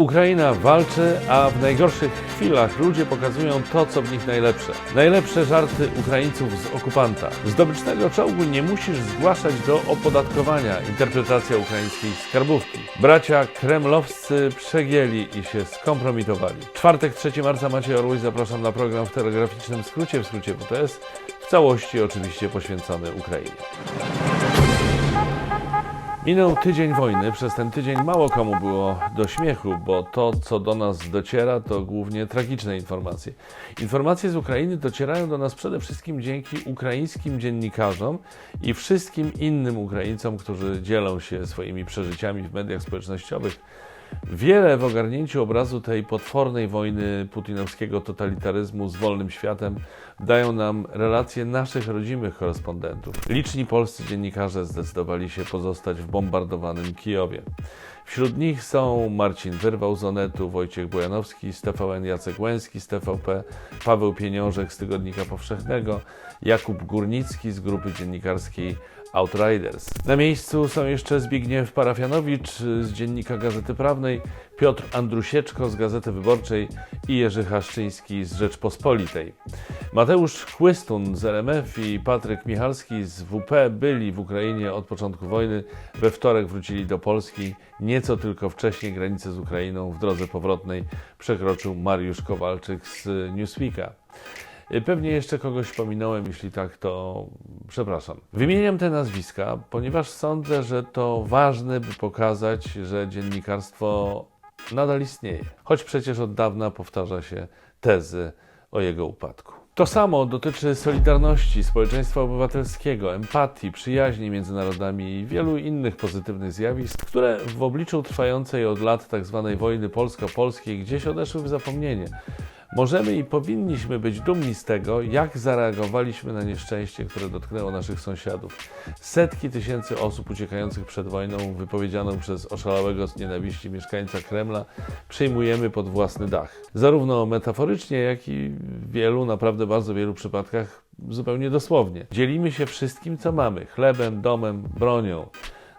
Ukraina walczy, a w najgorszych chwilach ludzie pokazują to, co w nich najlepsze. Najlepsze żarty Ukraińców z okupanta. Zdobycznego czołgu nie musisz zgłaszać do opodatkowania. Interpretacja ukraińskiej skarbówki. Bracia kremlowscy przegięli i się skompromitowali. Czwartek, 3 marca Maciej Orłuj. Zapraszam na program w telegraficznym skrócie, w skrócie WTS. W całości oczywiście poświęcony Ukrainie. Minął tydzień wojny. Przez ten tydzień mało komu było do śmiechu, bo to, co do nas dociera, to głównie tragiczne informacje. Informacje z Ukrainy docierają do nas przede wszystkim dzięki ukraińskim dziennikarzom i wszystkim innym Ukraińcom, którzy dzielą się swoimi przeżyciami w mediach społecznościowych. Wiele w ogarnięciu obrazu tej potwornej wojny putinowskiego totalitaryzmu z wolnym światem dają nam relacje naszych rodzimych korespondentów. Liczni polscy dziennikarze zdecydowali się pozostać w bombardowanym Kijowie. Wśród nich są Marcin Wyrwał z Onetu, Wojciech Bojanowski z TVN, Jacek Łęski z TVP, Paweł Pieniążek z Tygodnika Powszechnego, Jakub Górnicki z grupy dziennikarskiej Outriders. Na miejscu są jeszcze Zbigniew Parafianowicz z Dziennika Gazety Prawnej, Piotr Andrusieczko z Gazety Wyborczej i Jerzy Haszczyński z Rzeczpospolitej. Mateusz Chłystun z RMF i Patryk Michalski z WP byli w Ukrainie od początku wojny. We wtorek wrócili do Polski. Nieco tylko wcześniej granicę z Ukrainą w drodze powrotnej przekroczył Mariusz Kowalczyk z Newsweeka. Pewnie jeszcze kogoś pominąłem, jeśli tak, to przepraszam. Wymieniam te nazwiska, ponieważ sądzę, że to ważne, by pokazać, że dziennikarstwo nadal istnieje, choć przecież od dawna powtarza się tezy o jego upadku. To samo dotyczy solidarności, społeczeństwa obywatelskiego, empatii, przyjaźni między narodami i wielu innych pozytywnych zjawisk, które w obliczu trwającej od lat tzw. wojny polsko-polskiej gdzieś odeszły w zapomnienie. Możemy i powinniśmy być dumni z tego, jak zareagowaliśmy na nieszczęście, które dotknęło naszych sąsiadów. Setki tysięcy osób uciekających przed wojną, wypowiedzianą przez oszalałego z nienawiści mieszkańca Kremla, przyjmujemy pod własny dach. Zarówno metaforycznie, jak i w wielu, naprawdę bardzo wielu przypadkach zupełnie dosłownie. Dzielimy się wszystkim, co mamy: chlebem, domem, bronią.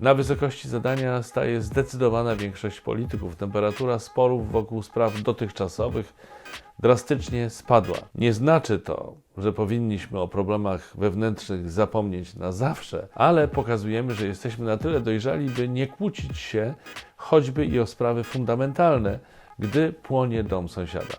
Na wysokości zadania staje zdecydowana większość polityków. Temperatura sporów wokół spraw dotychczasowych drastycznie spadła. Nie znaczy to, że powinniśmy o problemach wewnętrznych zapomnieć na zawsze, ale pokazujemy, że jesteśmy na tyle dojrzali, by nie kłócić się choćby i o sprawy fundamentalne, gdy płonie dom sąsiada.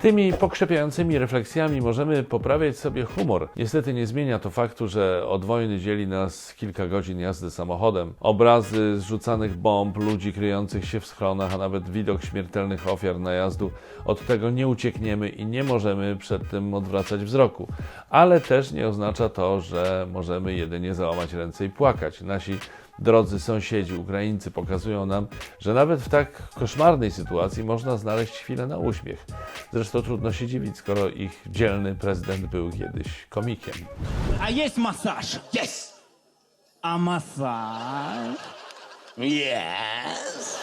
Tymi pokrzepiającymi refleksjami możemy poprawiać sobie humor. Niestety nie zmienia to faktu, że od wojny dzieli nas kilka godzin jazdy samochodem. Obrazy zrzucanych bomb, ludzi kryjących się w schronach, a nawet widok śmiertelnych ofiar najazdu. Od tego nie uciekniemy i nie możemy przed tym odwracać wzroku. Ale też nie oznacza to, że możemy jedynie załamać ręce i płakać. Nasi drodzy sąsiedzi Ukraińcy pokazują nam, że nawet w tak koszmarnej sytuacji można znaleźć chwilę na uśmiech. Zresztą trudno się dziwić, skoro ich dzielny prezydent był kiedyś komikiem. A jest masaż! Jest! A masaż? Jest!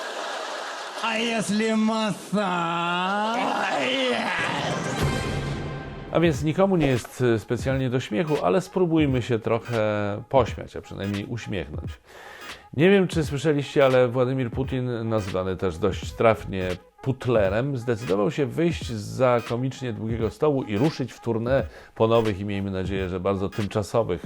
A jeśli masaż? Yes. A więc nikomu nie jest e, specjalnie do śmiechu, ale spróbujmy się trochę pośmiać, a przynajmniej uśmiechnąć. Nie wiem, czy słyszeliście, ale Władimir Putin, nazywany też dość trafnie Putlerem, zdecydował się wyjść za komicznie długiego stołu i ruszyć w tournée po nowych i miejmy nadzieję, że bardzo tymczasowych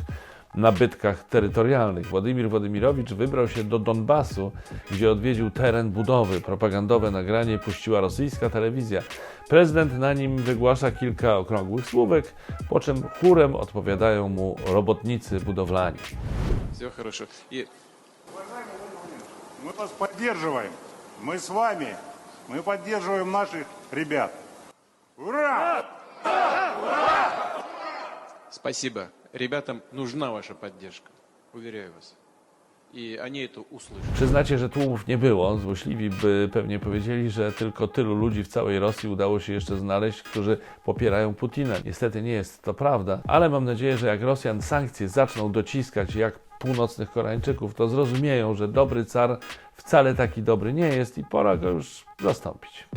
nabytkach terytorialnych. Władimir Władimirowicz wybrał się do Donbasu, gdzie odwiedził teren budowy. Propagandowe nagranie puściła rosyjska telewizja. Prezydent na nim wygłasza kilka okrągłych słówek, po czym chórem odpowiadają mu robotnicy budowlani. Все хорошо. И Мы вас поддерживаем. Мы с вами. Мы поддерживаем наших ребят. Ура! спасибо. Ребятам нужна ваша поддержка. Уверяю вас. И они это услышат. Przyznacie, że tłumów nie było. Złośliwi by pewnie powiedzieli, że tylko tylu ludzi w całej Rosji udało się jeszcze znaleźć, którzy popierają Putina. Niestety nie jest to prawda, ale mam nadzieję, że jak Rosjan sankcje zaczną dociskać jak północnych Koreańczyków, to zrozumieją, że dobry car wcale taki dobry nie jest i pora go już zastąpić.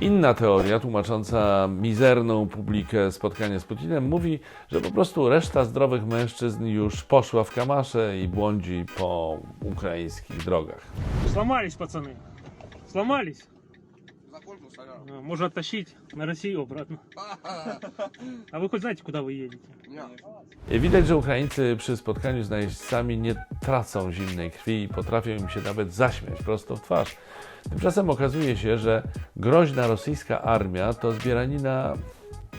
Inna teoria, tłumacząca mizerną publikę spotkania z Putinem, mówi, że po prostu reszta zdrowych mężczyzn już poszła w kamasze i błądzi po ukraińskich drogach. Złamaliś, pacany. Złamaliś пацаны. Сломались. А, Можно оттащить на Россию обратно. А вы хоть знаете, куда вы едете? Widać, że Ukraińcy przy spotkaniu z najeźdźcami nie tracą zimnej krwi i potrafią im się nawet zaśmiać prosto w twarz. Tymczasem okazuje się, że groźna rosyjska armia to zbieranina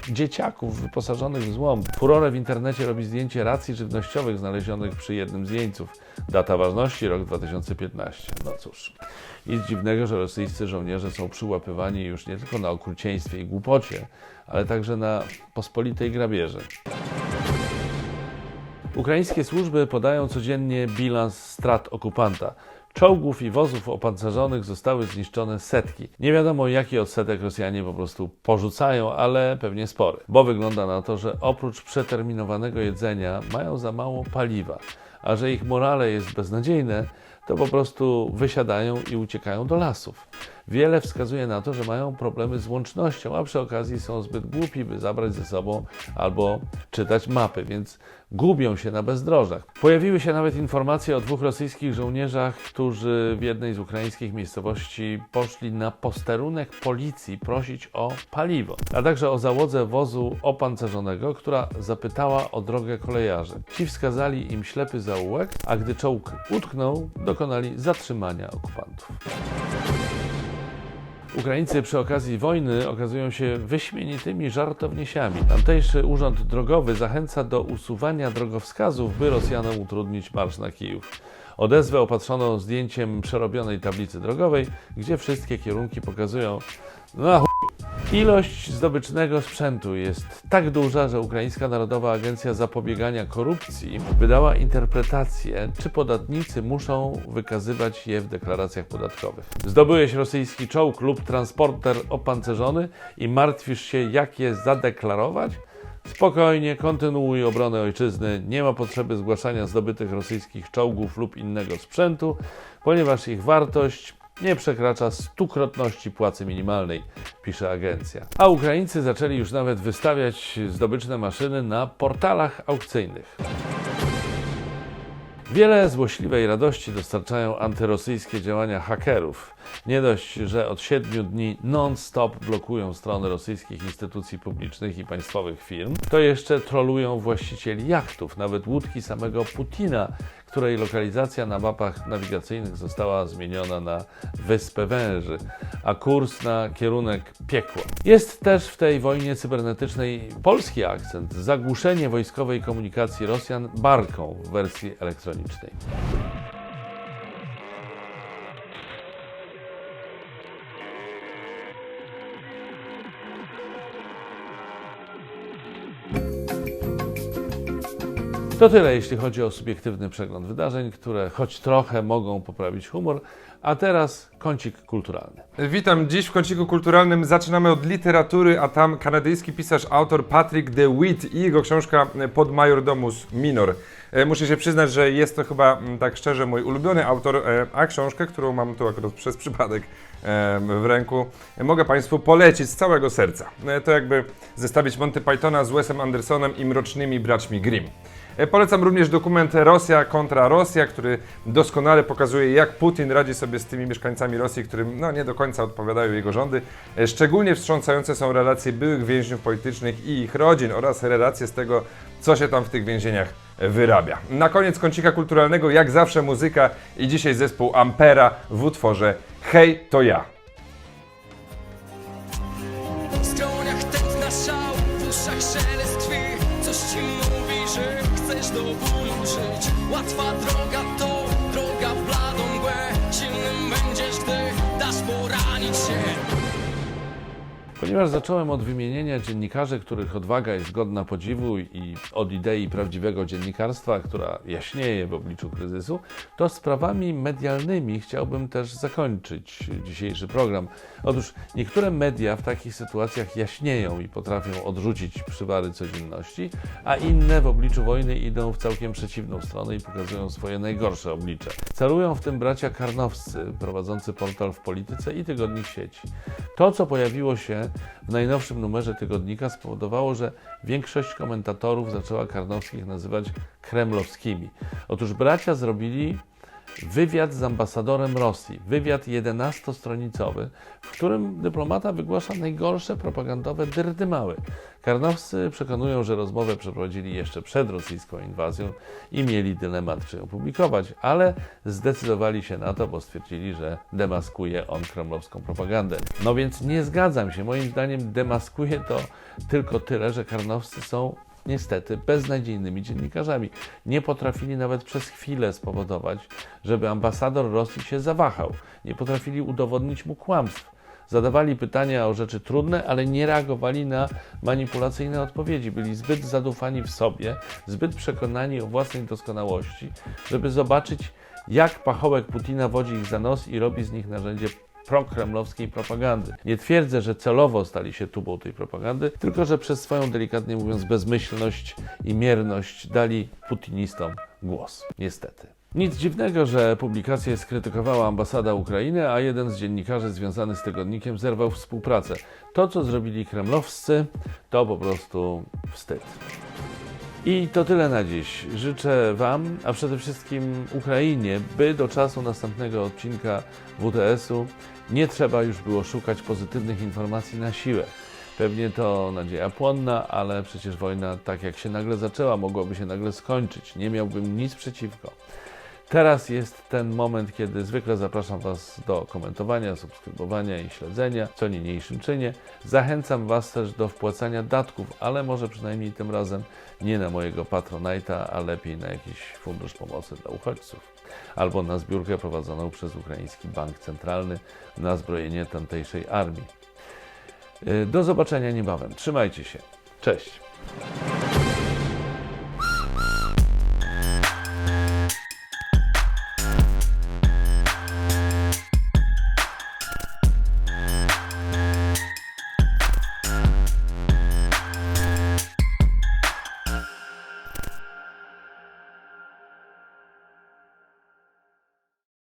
dzieciaków wyposażonych w złom. Furorę w internecie robi zdjęcie racji żywnościowych znalezionych przy jednym z jeńców. Data ważności rok 2015. No cóż, nic dziwnego, że rosyjscy żołnierze są przyłapywani już nie tylko na okrucieństwie i głupocie, ale także na pospolitej grabieży. Ukraińskie służby podają codziennie bilans strat okupanta. Czołgów i wozów opancerzonych zostały zniszczone setki. Nie wiadomo, jaki odsetek Rosjanie po prostu porzucają, ale pewnie spory. Bo wygląda na to, że oprócz przeterminowanego jedzenia mają za mało paliwa, a że ich morale jest beznadziejne, to po prostu wysiadają i uciekają do lasów. Wiele wskazuje na to, że mają problemy z łącznością, a przy okazji są zbyt głupi, by zabrać ze sobą albo czytać mapy, więc gubią się na bezdrożach. Pojawiły się nawet informacje o dwóch rosyjskich żołnierzach, którzy w jednej z ukraińskich miejscowości poszli na posterunek policji prosić o paliwo, a także o załodze wozu opancerzonego, która zapytała o drogę kolejarzy. Ci wskazali im ślepy zaułek, a gdy czołg utknął, dokonali zatrzymania okupantów. Ukraińcy przy okazji wojny okazują się wyśmienitymi żartowniesiami. Tamtejszy urząd drogowy zachęca do usuwania drogowskazów, by Rosjanom utrudnić marsz na Kijów. Odezwę opatrzono zdjęciem przerobionej tablicy drogowej, gdzie wszystkie kierunki pokazują no a chuj. Ilość zdobycznego sprzętu jest tak duża, że Ukraińska Narodowa Agencja Zapobiegania Korupcji wydała interpretację, czy podatnicy muszą wykazywać je w deklaracjach podatkowych. Zdobyłeś rosyjski czołg lub transporter opancerzony i martwisz się, jak je zadeklarować? Spokojnie, kontynuuj obronę ojczyzny. Nie ma potrzeby zgłaszania zdobytych rosyjskich czołgów lub innego sprzętu, ponieważ ich wartość nie przekracza stukrotności płacy minimalnej, pisze agencja. A Ukraińcy zaczęli już nawet wystawiać zdobyczne maszyny na portalach aukcyjnych. Wiele złośliwej radości dostarczają antyrosyjskie działania hakerów. Nie dość, że od siedmiu dni non-stop blokują strony rosyjskich instytucji publicznych i państwowych firm, to jeszcze trolują właścicieli jachtów, nawet łódki samego Putina, której lokalizacja na mapach nawigacyjnych została zmieniona na Wyspę Węży, a kurs na kierunek piekła. Jest też w tej wojnie cybernetycznej polski akcent zagłuszenie wojskowej komunikacji Rosjan barką w wersji elektronicznej. To tyle, jeśli chodzi o subiektywny przegląd wydarzeń, które choć trochę mogą poprawić humor. A teraz kącik kulturalny. Witam. Dziś w kąciku kulturalnym zaczynamy od literatury, a tam kanadyjski pisarz, autor Patrick DeWitt i jego książka Pod Majordomus Minor. E, Muszę się przyznać, że jest to chyba mm, tak szczerze mój ulubiony autor, e, a książkę, którą mam tu akurat przez przypadek e, w ręku, mogę Państwu polecić z całego serca. To jakby zestawić Monty Pythona z Wesem Andersonem i Mrocznymi Braćmi Grimm. E, Polecam również dokument Rosja kontra Rosja, który doskonale pokazuje, jak Putin radzi sobie z tymi mieszkańcami Rosji, którym no, nie do końca odpowiadają jego rządy. E, Szczególnie wstrząsające są relacje byłych więźniów politycznych i ich rodzin oraz relacje z tego, co się tam w tych więzieniach wyrabia. Na koniec kącika kulturalnego, jak zawsze muzyka i dzisiaj zespół Ampera w utworze Hej, to ja. Do bólu żyć Łatwa droga to droga w bladą mgłę. Silnym będziesz, gdy dasz poranić się Ponieważ zacząłem od wymienienia dziennikarzy, których odwaga jest godna podziwu i od idei prawdziwego dziennikarstwa, która jaśnieje w obliczu kryzysu, to sprawami medialnymi chciałbym też zakończyć dzisiejszy program. Otóż niektóre media w takich sytuacjach jaśnieją i potrafią odrzucić przywary codzienności, a inne w obliczu wojny idą w całkiem przeciwną stronę i pokazują swoje najgorsze oblicze. Celują w tym bracia Karnowscy, prowadzący portal w polityce i tygodnik sieci. To, co pojawiło się w najnowszym numerze tygodnika, spowodowało, że większość komentatorów zaczęła Karnowskich nazywać kremlowskimi. Otóż bracia zrobili wywiad z ambasadorem Rosji, wywiad 11-stronicowy, w którym dyplomata wygłasza najgorsze propagandowe dyrdymały. Karnowscy przekonują, że rozmowę przeprowadzili jeszcze przed rosyjską inwazją i mieli dylemat, czy ją publikować, ale zdecydowali się na to, bo stwierdzili, że demaskuje on kremlowską propagandę. No więc nie zgadzam się. Moim zdaniem demaskuje to tylko tyle, że Karnowscy są niestety beznadziejnymi dziennikarzami. Nie potrafili nawet przez chwilę spowodować, żeby ambasador Rosji się zawahał. Nie potrafili udowodnić mu kłamstw. Zadawali pytania o rzeczy trudne, ale nie reagowali na manipulacyjne odpowiedzi. Byli zbyt zadufani w sobie, zbyt przekonani o własnej doskonałości, żeby zobaczyć, jak pachołek Putina wodzi ich za nos i robi z nich narzędzie prokremlowskiej propagandy. Nie twierdzę, że celowo stali się tubą tej propagandy, tylko że przez swoją, delikatnie mówiąc, bezmyślność i mierność dali putinistom głos. Niestety. Nic dziwnego, że publikację skrytykowała ambasada Ukrainy, a jeden z dziennikarzy związany z tygodnikiem zerwał współpracę. To, co zrobili kremlowscy, to po prostu wstyd. I to tyle na dziś. Życzę Wam, a przede wszystkim Ukrainie, by do czasu następnego odcinka WTS-u nie trzeba już było szukać pozytywnych informacji na siłę. Pewnie to nadzieja płonna, ale przecież wojna, tak jak się nagle zaczęła, mogłaby się nagle skończyć. Nie miałbym nic przeciwko. Teraz jest ten moment, kiedy zwykle zapraszam Was do komentowania, subskrybowania i śledzenia, co niniejszym czynię. Zachęcam Was też do wpłacania datków, ale może przynajmniej tym razem nie na mojego Patronite'a, a lepiej na jakiś fundusz pomocy dla uchodźców. Albo na zbiórkę prowadzoną przez Ukraiński Bank Centralny na zbrojenie tamtejszej armii. Yy, Do zobaczenia niebawem. Trzymajcie się. Cześć.